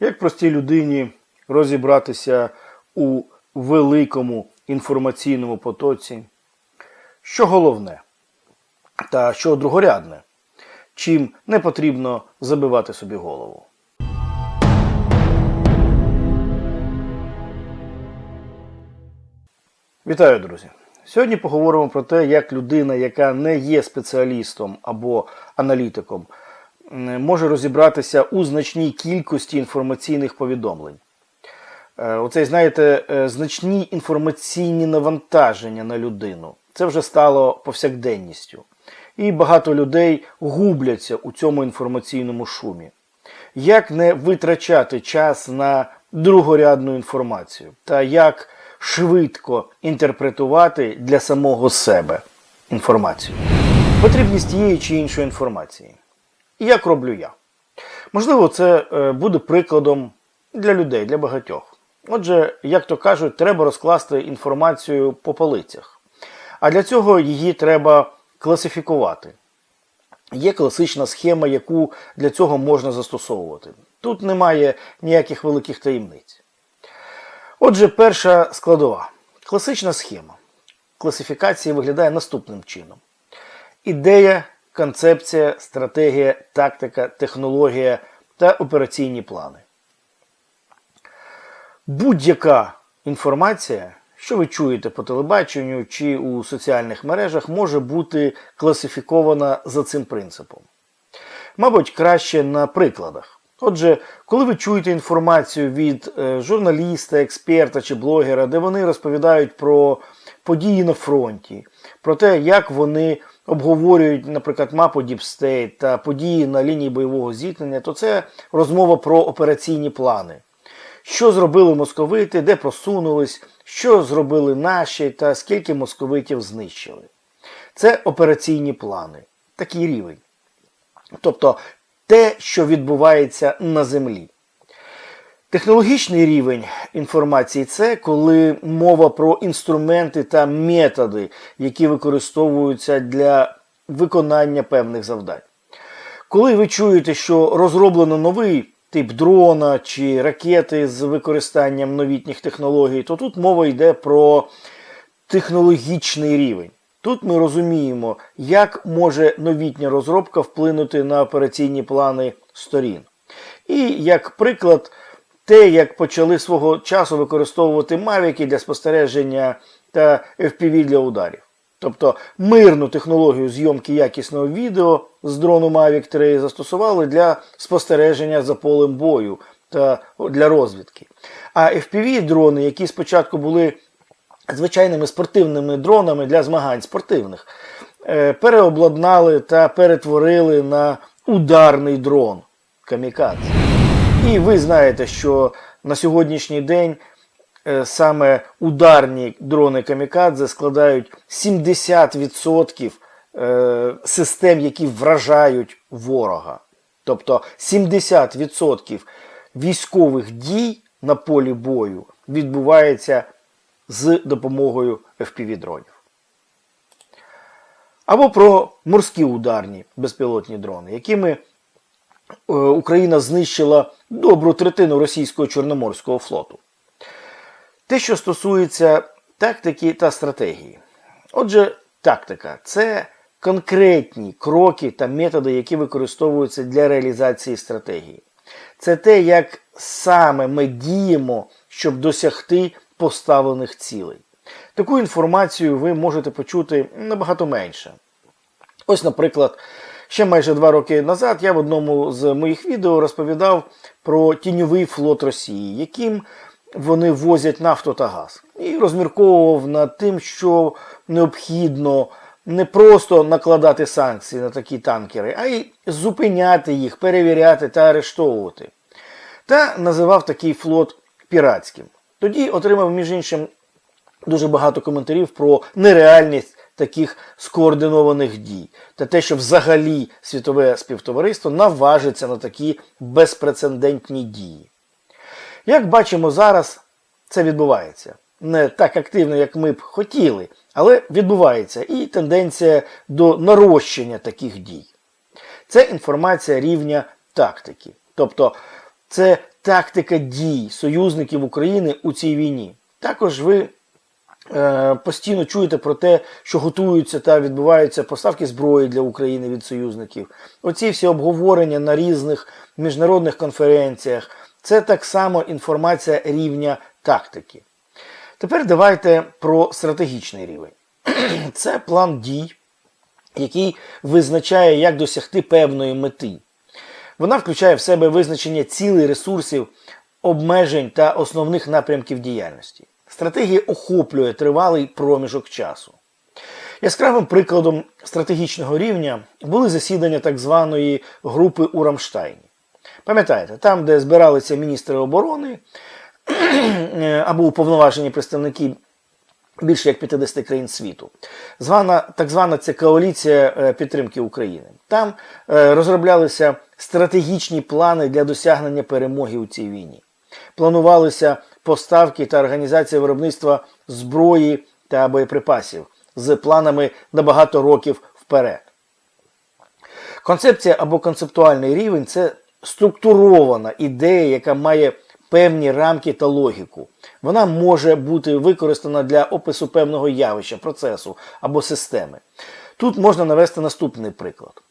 Як простій людині розібратися у великому інформаційному потоці? Що головне та що другорядне, чим не потрібно забивати собі голову? Вітаю, друзі! Сьогодні поговоримо про те, як людина, яка не є спеціалістом або аналітиком, може розібратися у значній кількості інформаційних повідомлень. Е, Оцей, знаєте, е, значні інформаційні навантаження на людину. Це вже стало повсякденністю. І багато людей губляться у цьому інформаційному шумі. Як не витрачати час на другорядну інформацію та як швидко інтерпретувати для самого себе інформацію? Потрібність тієї чи іншої інформації. І як роблю я? Можливо, це е, буде прикладом для людей, для багатьох. Отже, як то кажуть, треба розкласти інформацію по полицях. А для цього її треба класифікувати. Є класична схема, яку для цього можна застосовувати. Тут немає ніяких великих таємниць. Отже, перша складова. Класична схема класифікації виглядає наступним чином: ідея, концепція, стратегія, тактика, технологія та операційні плани. Будь-яка інформація, що ви чуєте по телебаченню чи у соціальних мережах, може бути класифікована за цим принципом. Мабуть, краще на прикладах. Отже, коли ви чуєте інформацію від е, журналіста, експерта чи блогера, де вони розповідають про події на фронті, про те, як вони обговорюють, наприклад, мапу State та події на лінії бойового зіткнення, то це розмова про операційні плани. Що зробили московити, де просунулись, що зробили наші та скільки московитів знищили. Це операційні плани, такий рівень. Тобто те, що відбувається на землі. Технологічний рівень інформації це коли мова про інструменти та методи, які використовуються для виконання певних завдань. Коли ви чуєте, що розроблено новий тип дрона чи ракети з використанням новітніх технологій, то тут мова йде про технологічний рівень. Тут ми розуміємо, як може новітня розробка вплинути на операційні плани сторін. І як приклад, те, як почали свого часу використовувати мавіки для спостереження та FPV для ударів. Тобто мирну технологію зйомки якісного відео з дрону Mavic 3 застосували для спостереження за полем бою та для розвідки. А FPV-дрони, які спочатку були звичайними спортивними дронами для змагань спортивних, е, переобладнали та перетворили на ударний дрон камікадзе. І ви знаєте, що на сьогоднішній день е, саме ударні дрони камікадзе складають 70% е, систем, які вражають ворога. Тобто 70% військових дій на полі бою відбувається з допомогою FPV-дронів. Або про морські ударні безпілотні дрони, якими Україна знищила добру третину російського Чорноморського флоту. Те, що стосується тактики та стратегії. Отже, тактика це конкретні кроки та методи, які використовуються для реалізації стратегії. Це те, як саме ми діємо, щоб досягти поставлених цілей. Таку інформацію ви можете почути набагато менше. Ось, наприклад, ще майже два роки назад я в одному з моїх відео розповідав про тіньовий флот Росії, яким вони возять нафту та газ. І розмірковував над тим, що необхідно не просто накладати санкції на такі танкери, а й зупиняти їх, перевіряти та арештовувати. Та називав такий флот піратським. Тоді отримав, між іншим, дуже багато коментарів про нереальність таких скоординованих дій та те, що взагалі світове співтовариство наважиться на такі безпрецедентні дії. Як бачимо зараз, це відбувається. Не так активно, як ми б хотіли, але відбувається і тенденція до нарощення таких дій. Це інформація рівня тактики. Тобто це тактика дій союзників України у цій війні. Також ви постійно чуєте про те, що готуються та відбуваються поставки зброї для України від союзників. Оці всі обговорення на різних міжнародних конференціях. Це так само інформація рівня тактики. Тепер давайте про стратегічний рівень. Це план дій, який визначає, як досягти певної мети. Вона включає в себе визначення цілей ресурсів, обмежень та основних напрямків діяльності. Стратегія охоплює тривалий проміжок часу. Яскравим прикладом стратегічного рівня були засідання так званої групи у Рамштайні. Пам'ятаєте, там, де збиралися міністри оборони або уповноважені представники більше як 50 країн світу. Звана, так звана ця коаліція е, підтримки України. Там е, розроблялися стратегічні плани для досягнення перемоги у цій війні. Планувалися поставки та організація виробництва зброї та боєприпасів з планами на багато років вперед. Концепція або концептуальний рівень це структурована ідея, яка має певні рамки та логіку. Вона може бути використана для опису певного явища, процесу або системи. Тут можна навести наступний приклад.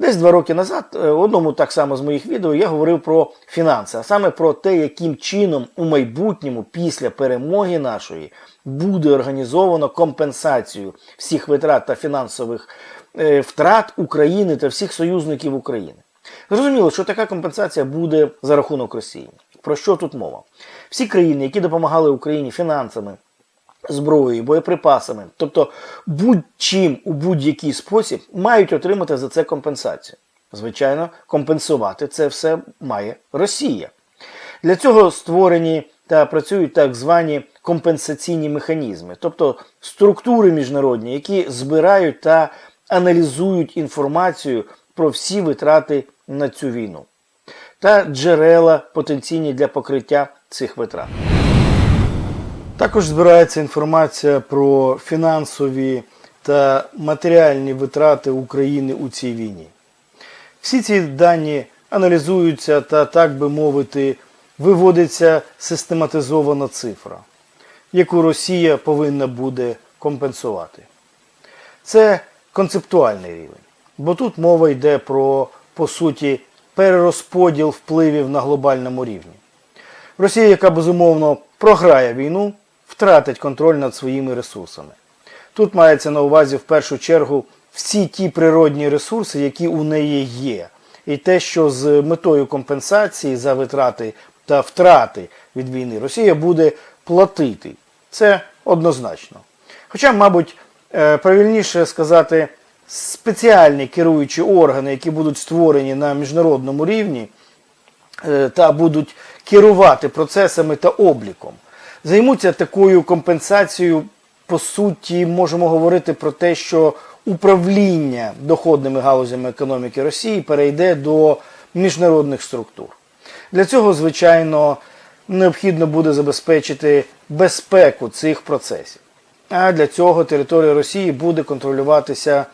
Десь два роки назад, е, в одному так само з моїх відео, я говорив про фінанси, а саме про те, яким чином у майбутньому, після перемоги нашої, буде організовано компенсацію всіх витрат та фінансових е, втрат України та всіх союзників України. Зрозуміло, що така компенсація буде за рахунок Росії. Про що тут мова? Всі країни, які допомагали Україні фінансами, зброєю, боєприпасами, тобто будь-чим у будь-який спосіб, мають отримати за це компенсацію. Звичайно, компенсувати це все має Росія. Для цього створені та працюють так звані компенсаційні механізми, тобто структури міжнародні, які збирають та аналізують інформацію про всі витрати на цю війну та джерела потенційні для покриття цих витрат. Також збирається інформація про фінансові та матеріальні витрати України у цій війні. Всі ці дані аналізуються та, так би мовити, виводиться систематизована цифра, яку Росія повинна буде компенсувати. Це концептуальний рівень, бо тут мова йде про, по суті, перерозподіл впливів на глобальному рівні. Росія, яка безумовно програє війну, втратить контроль над своїми ресурсами. Тут мається на увазі в першу чергу всі ті природні ресурси, які у неї є. І те, що з метою компенсації за витрати та втрати від війни Росія буде платити. Це однозначно. Хоча, мабуть, е, правильніше сказати, спеціальні керуючі органи, які будуть створені на міжнародному рівні е, та будуть керувати процесами та обліком, займуться такою компенсацією. По суті, можемо говорити про те, що управління доходними галузями економіки Росії перейде до міжнародних структур. Для цього, звичайно, необхідно буде забезпечити безпеку цих процесів. А для цього територія Росії буде контролюватися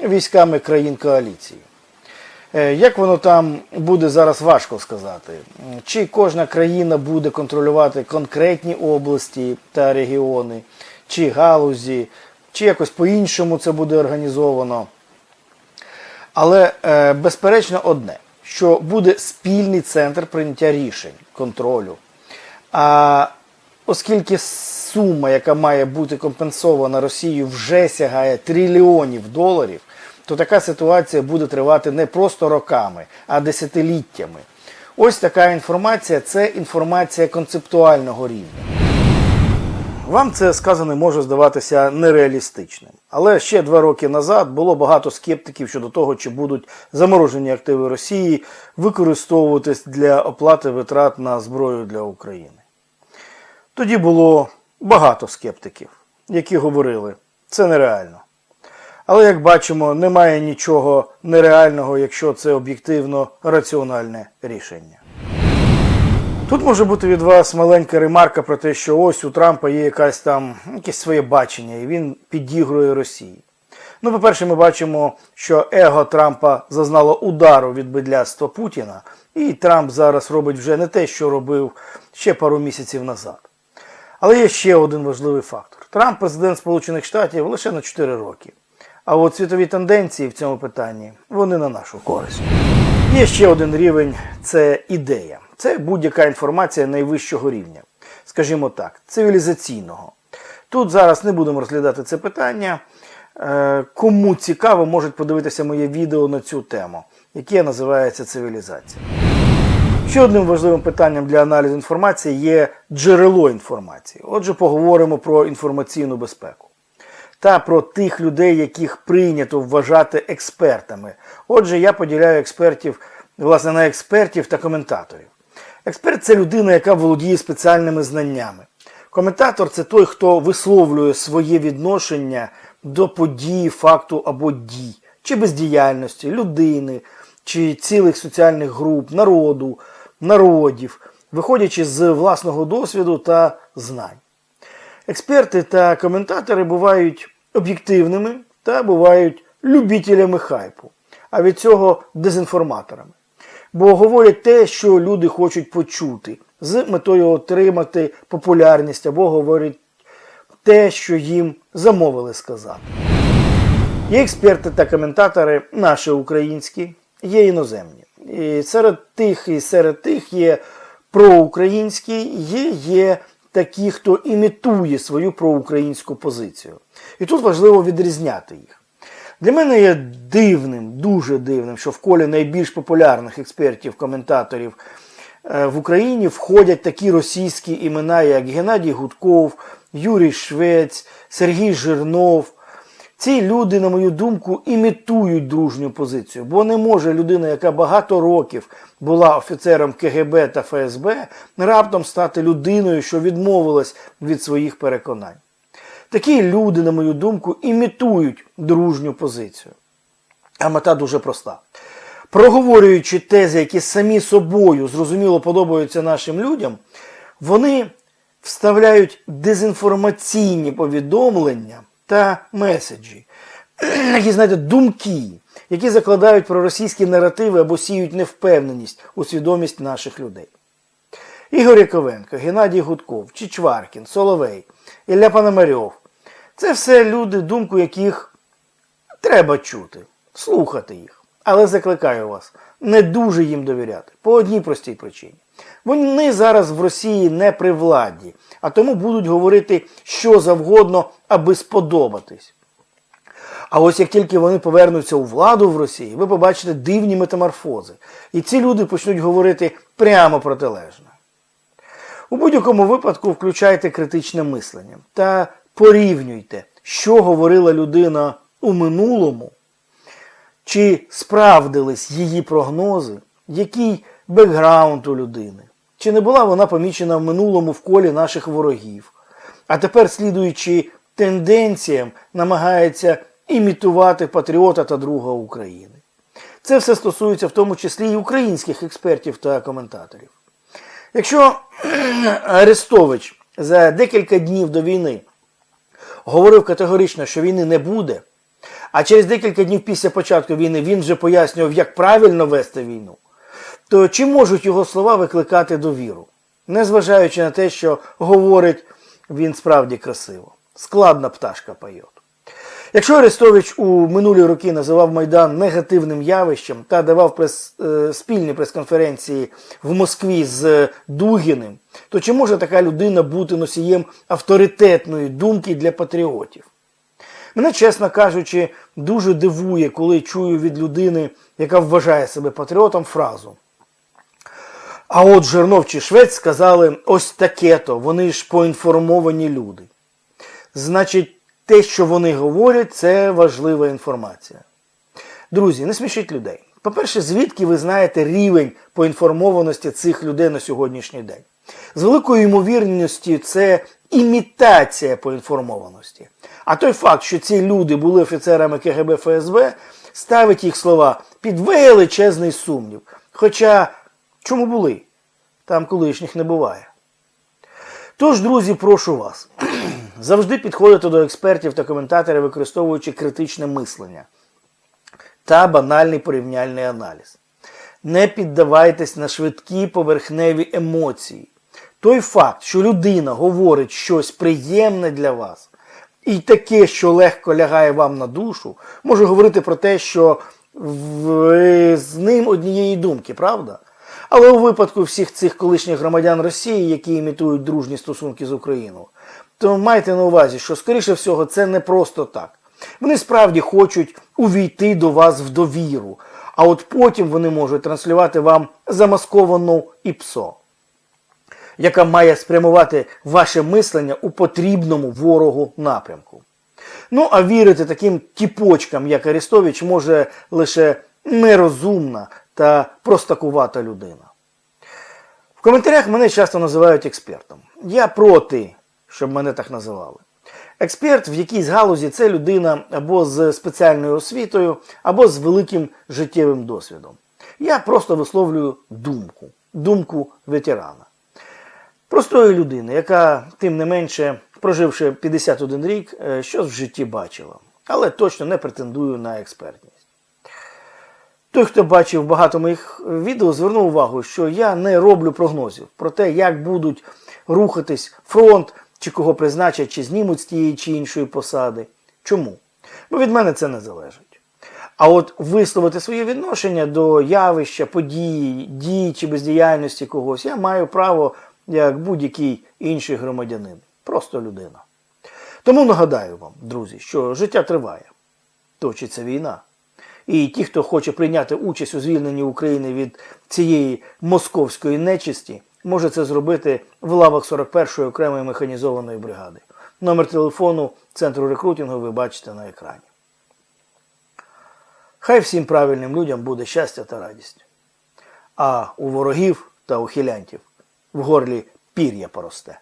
військами країн коаліції. Е, Як воно там буде зараз важко сказати. Чи кожна країна буде контролювати конкретні області та регіони, чи галузі, чи якось по-іншому це буде організовано. Але е, безперечно одне, що буде спільний центр прийняття рішень, контролю. А оскільки сума, яка має бути компенсована Росією, вже сягає трильйонів доларів, то така ситуація буде тривати не просто роками, а десятиліттями. Ось така інформація це інформація концептуального рівня. Вам це сказане може здаватися нереалістичним. Але ще два роки назад було багато скептиків щодо того, чи будуть заморожені активи Росії використовуватись для оплати витрат на зброю для України. Тоді було багато скептиків, які говорили, це нереально. Але, як бачимо, немає нічого нереального, якщо це об'єктивно раціональне рішення. Тут може бути від вас маленька ремарка про те, що ось у Трампа є якась там якесь своє бачення, і він підігрує Росії. Ну, по-перше, ми бачимо, що его Трампа зазнало удару від бедляцтва Путіна, і Трамп зараз робить вже не те, що робив ще пару місяців назад. Але є ще один важливий фактор. Трамп президент Сполучених Штатів лише на 4 роки. А от світові тенденції в цьому питанні вони на нашу користь. Є ще один рівень це ідея. Це будь-яка інформація найвищого рівня, скажімо так, цивілізаційного. Тут зараз не будемо розглядати це питання. Е, Кому цікаво, можуть подивитися моє відео на цю тему, яке називається цивілізація. Ще одним важливим питанням для аналізу інформації є джерело інформації. Отже, поговоримо про інформаційну безпеку та про тих людей, яких прийнято вважати експертами. Отже, я поділяю експертів власне на експертів та коментаторів. Експерт це людина, яка володіє спеціальними знаннями. Коментатор це той, хто висловлює своє відношення до події, факту або дій, чи бездіяльності людини, чи цілих соціальних груп, народу, народів, виходячи з власного досвіду та знань. Експерти та коментатори бувають об'єктивними та бувають любителями хайпу, а від цього дезінформаторами. Бо говорять те, що люди хочуть почути, з метою отримати популярність або говорять те, що їм замовили сказати. Є експерти та коментатори наші українські, є іноземні. І серед тих і серед тих є проукраїнські, є, є такі, хто імітує свою проукраїнську позицію. І тут важливо відрізняти їх. Для мене є дивним, дуже дивним, що в колі найбільш популярних експертів, коментаторів е, в Україні входять такі російські імена, як Геннадій Гудков, Юрій Швець, Сергій Жирнов. Ці люди, на мою думку, імітують дружню позицію, бо не може людина, яка багато років була офіцером КГБ та ФСБ, раптом стати людиною, що відмовилась від своїх переконань. Такі люди, на мою думку, імітують дружню позицію. А мета дуже проста. Проговорюючи тези, які самі собою зрозуміло подобаються нашим людям, вони вставляють дезінформаційні повідомлення та меседжі, які, знаєте, думки, які закладають проросійські наративи або сіють невпевненість у свідомість наших людей. Ігор Яковенко, Геннадій Гудков, Чичваркін, Соловей, Ілля Пономарьов це все люди, думку яких треба чути, слухати їх. Але закликаю вас не дуже їм довіряти по одній простій причині. Вони зараз в Росії не при владі, а тому будуть говорити що завгодно, аби сподобатись. А ось як тільки вони повернуться у владу в Росії, ви побачите дивні метаморфози. І ці люди почнуть говорити прямо протилежне. У будь-якому випадку включайте критичне мислення та порівнюйте, що говорила людина у минулому, чи справдились її прогнози, який бекграунд у людини. Чи не була вона помічена в минулому в колі наших ворогів, а тепер, слідуючи тенденціям, намагається імітувати патріота та друга України. Це все стосується в тому числі і українських експертів та коментаторів. Якщо Арестович за декілька днів до війни говорив категорично, що війни не буде, а через декілька днів після початку війни він вже пояснював, як правильно вести війну, то чи можуть його слова викликати довіру? Незважаючи на те, що говорить він справді красиво. Складна пташка пайот. Якщо Арестович у минулі роки називав Майдан негативним явищем та давав прес, е, спільні прес-конференції в Москві з Дугіним, то чи може така людина бути носієм авторитетної думки для патріотів? Мене, чесно кажучи, дуже дивує, коли чую від людини, яка вважає себе патріотом, фразу. А от Жернов чи Швець сказали ось таке-то, вони ж поінформовані люди. Значить, те, що вони говорять, це важлива інформація. Друзі, не смішіть людей. По-перше, звідки ви знаєте рівень поінформованості цих людей на сьогоднішній день? З великою ймовірністю, це імітація поінформованості. А той факт, що ці люди були офіцерами КГБ ФСБ, ставить їх слова під величезний сумнів. Хоча чому були? Там колишніх не буває. Тож, друзі, прошу вас, Завжди підходите до експертів та коментаторів, використовуючи критичне мислення та банальний порівняльний аналіз. Не піддавайтесь на швидкі поверхневі емоції. Той факт, що людина говорить щось приємне для вас, і таке, що легко лягає вам на душу, може говорити про те, що ви з ним однієї думки, правда? Але у випадку всіх цих колишніх громадян Росії, які імітують дружні стосунки з Україною, то майте на увазі, що, скоріше всього, це не просто так. Вони справді хочуть увійти до вас в довіру, а от потім вони можуть транслювати вам замасковану ІПСО, яка має спрямувати ваше мислення у потрібному ворогу напрямку. Ну, а вірити таким тіпочкам, як Арестович, може лише нерозумна та простакувата людина. В коментарях мене часто називають експертом. Я проти, щоб мене так називали. Експерт в якійсь галузі це людина або з спеціальною освітою, або з великим життєвим досвідом. Я просто висловлюю думку, думку ветерана. Простої людини, яка, тим не менше, проживши 51 рік, е, щось в житті бачила, але точно не претендую на експертність. Той, хто бачив багато моїх відео, звернув увагу, що я не роблю прогнозів про те, як будуть рухатись фронт, чи кого призначать, чи знімуть з тієї чи іншої посади. Чому? Бо від мене це не залежить. А от висловити своє відношення до явища, події, дій чи бездіяльності когось я маю право як будь-який інший громадянин. Просто людина. Тому нагадаю вам, друзі, що життя триває, точиться війна. І ті, хто хоче прийняти участь у звільненні України від цієї московської нечисті, може це зробити в лавах 41-ї окремої механізованої бригади. Номер телефону Центру рекрутингу ви бачите на екрані. Хай всім правильним людям буде щастя та радість. А у ворогів та ухилянтів в горлі пір'я поросте.